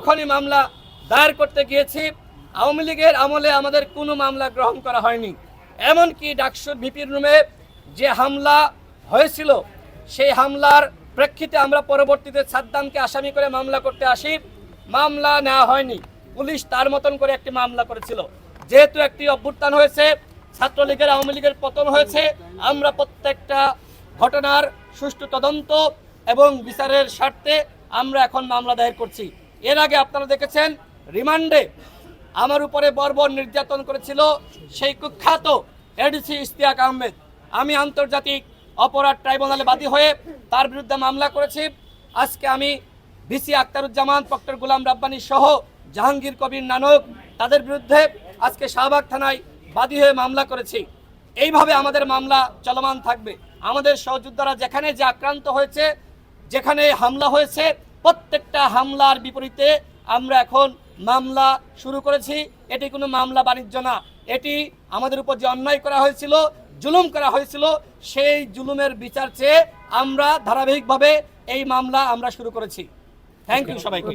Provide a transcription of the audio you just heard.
যখনই মামলা দায়ের করতে গিয়েছি। আওয়ামী লীগের আমলে আমাদের কোনো মামলা গ্রহণ করা হয়নি। এমনকি ডাকসুর ভিপির রুমে যে হামলা হয়েছিল, সেই হামলার প্রেক্ষিতে আমরা পরবর্তীতে সাদ্দামকে আসামি করে মামলা করতে আসি। মামলা নেওয়া হয়নি। পুলিশ তার মতন করে একটি মামলা করেছিল। যেহেতু একটি অভ্যুত্থান হয়েছে, ছাত্রলীগের আওয়ামী লীগের পতন হয়েছে, আমরা প্রত্যেকটা ঘটনার সুষ্ঠু তদন্ত এবং বিচারের স্বার্থে আমরা এখন মামলা দায়ের করছি। এর আগে আপনারা দেখেছেন, রিমান্ডে আমার উপরে বর্বর নির্যাতন করেছিল সেই কুখ্যাত এডিসি ইশতিয়াক আহমেদ। আমি আন্তর্জাতিক অপরাধ ট্রাইব্যুনালে বাদী হয়ে তার বিরুদ্ধে মামলা করেছি। আজকে আমি ভিসি আক্তারুজ্জামান ডক্টর গুলাম রাব্বানি সহ জাহাঙ্গীর কবির নানক তাদের বিরুদ্ধে আজকে শাহবাগ থানায় বাদী হয়ে মামলা করেছি। এইভাবে আমাদের মামলা চলমান থাকবে। আমাদের সহযোদ্ধারা যেখানে যে আক্রান্ত হয়েছে, যেখানে হামলা হয়েছে প্রত্যেকটা হামলার বিপরীতে আমরা এখন মামলা শুরু করেছি। এটি কোনো মামলা বাণিজ্য না। এটি আমাদের উপর যে অন্যায় করা হয়েছিল জুলুম করা হয়েছিল সেই জুলুমের বিচার চেয়ে আমরা ধারাবাহিকভাবে এই মামলা আমরা শুরু করেছি। থ্যাংক ইউ সবাইকে।